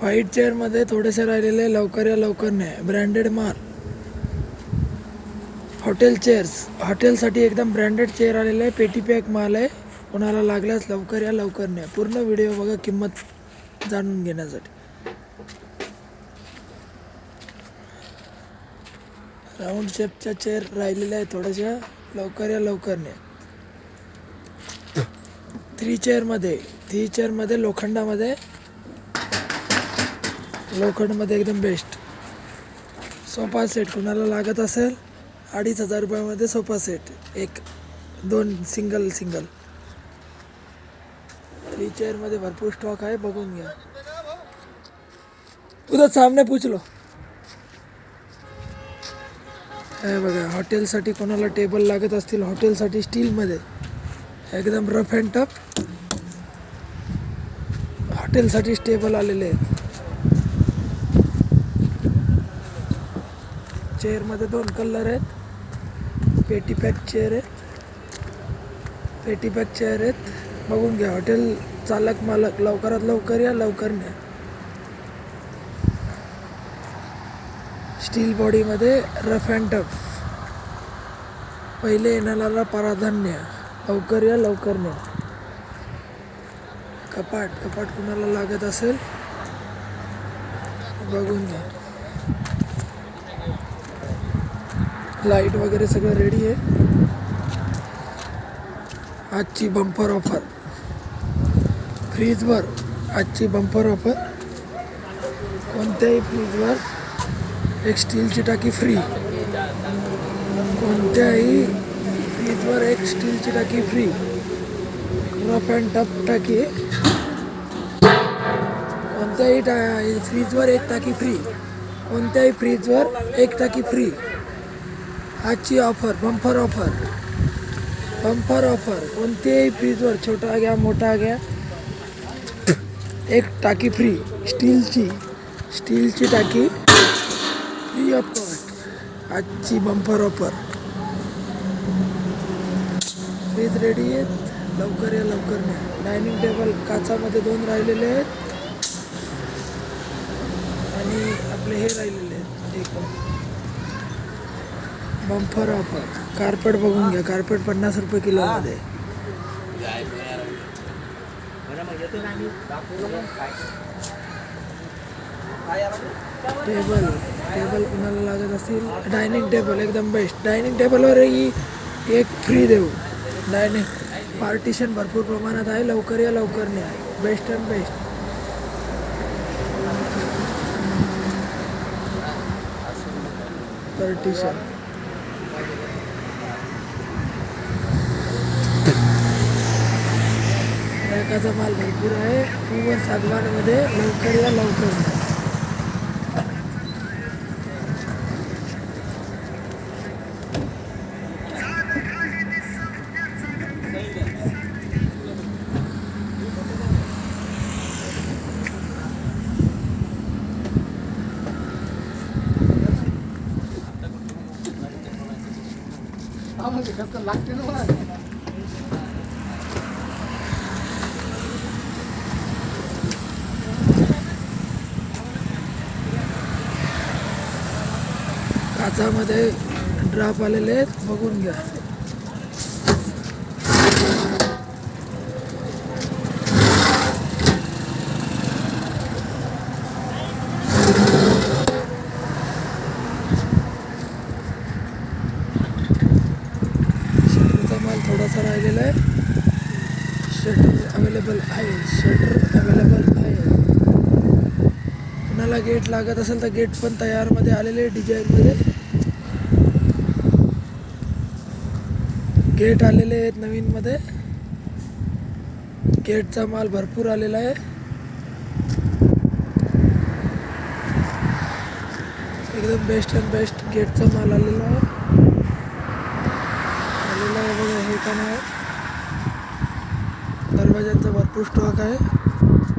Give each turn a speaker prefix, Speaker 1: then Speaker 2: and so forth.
Speaker 1: White चेअरमध्ये थोडेसे राहिलेले लवकर या लवकर नाही ब्रँडेड माल. हॉटेल चेअर्स हॉटेलसाठी एकदम ब्रँडेड चेअर आलेले. आहे पेटी पॅक माल आहे. कोणाला लागल्यास लवकर या लवकर नाही पूर्ण व्हिडिओ बघा किंमत जाणून घेण्यासाठी. राऊंड शेपच्या चेअर राहिलेल्या आहे थोड्याशा. लवकर या लवकर नाही थ्री चेअरमध्ये थ्री चेअरमध्ये लोखंडामध्ये लोखंडमध्ये एकदम बेस्ट सोफा सेट कुणाला लागत असेल अडीच हजार रुपयामध्ये सोफा सेट एक दोन सिंगल सिंगल थ्री चेअरमध्ये भरपूर स्टॉक आहे बघून घ्या. उद्या सामने पुचलो हे बघा हॉटेलसाठी कोणाला टेबल लागत असतील हॉटेलसाठी स्टीलमध्ये एकदम रफ अँड टफ हॉटेलसाठी टेबल आलेले आहेत. चेअरमध्ये दोन कलर आहेत. पेटी पॅक चेअर आहेत. पेटी पॅक चेअर आहेत. बघून घ्या हॉटेल चालक मालक लवकरात लवकर या लवकर न्या. स्टील बॉडीमध्ये रफ अँड टफ. पहिले येणाऱ्याला प्राधान्य. लवकर या लवकर न्या. कपाट कपाट कुणाला लागत असेल? बघून घ्या. लाइट वगैरे सगळं रेडी आहे. आजची बंपर ऑफर फ्रीजवर आजची बंपर ऑफर कोणत्याही फ्रीजवर एक स्टीलची टाकी फ्री कोणत्याही फ्रीजवर एक स्टीलची टाकी फ्री रफ अँड टफ टाकी कोणत्याही टा फ्रीजवर एक टाकी फ्री कोणत्याही फ्रीजवर एक टाकी फ्री आजची offer bumper offer bumper offer कोणत्याही फ्रीजवर छोटा घ्या मोठा घ्या. एक टाकी फ्री स्टीलची स्टीलची टाकी फ्री ऑफ कॉस्ट आजची बंफर ऑफर फ्रीज रेडी आहेत. लवकर या लवकर नाही डायनिंग टेबल काचामध्ये दोन राहिलेले आहेत. आणि आपले हे राहिलेले आहेत. एक. बंपर ऑफ़र कार्पेट बघून घ्या. कार्पेट पन्नास रुपये किलोमध्ये टेबल टेबल कुणाला लागत असतील डायनिंग टेबल एकदम बेस्ट डायनिंग टेबलवरही एक फ्री देऊ. डायनिंग पार्टिशन भरपूर प्रमाणात आहे. लवकर या, लवकर न्या. बेस्ट अँड बेस्ट पार्टिशन रॅकाचा माल भरपूर आहे प्युअर सागवानमध्ये लवकर या लवकर या. काचामध्ये ड्राप आलेले आहेत. बघून घ्या शटरचा माल थोडासा राहिलेला आहे शटर अवेलेबल आहे. शटर अवेलेबल आहे. कुणाला गेट लागत असेल तर गेट पण तयारमध्ये आलेले डिझाईनमध्ये गेट आलेले आहेत नवीनमध्ये. गेटचा माल भरपूर आलेला आहे. एकदम बेस्ट अँड बेस्ट गेटचा माल आलेला आहे. आलेला आहे बघा हे पण आहे. भाज्यांचा भरपूर स्टॉक आहे.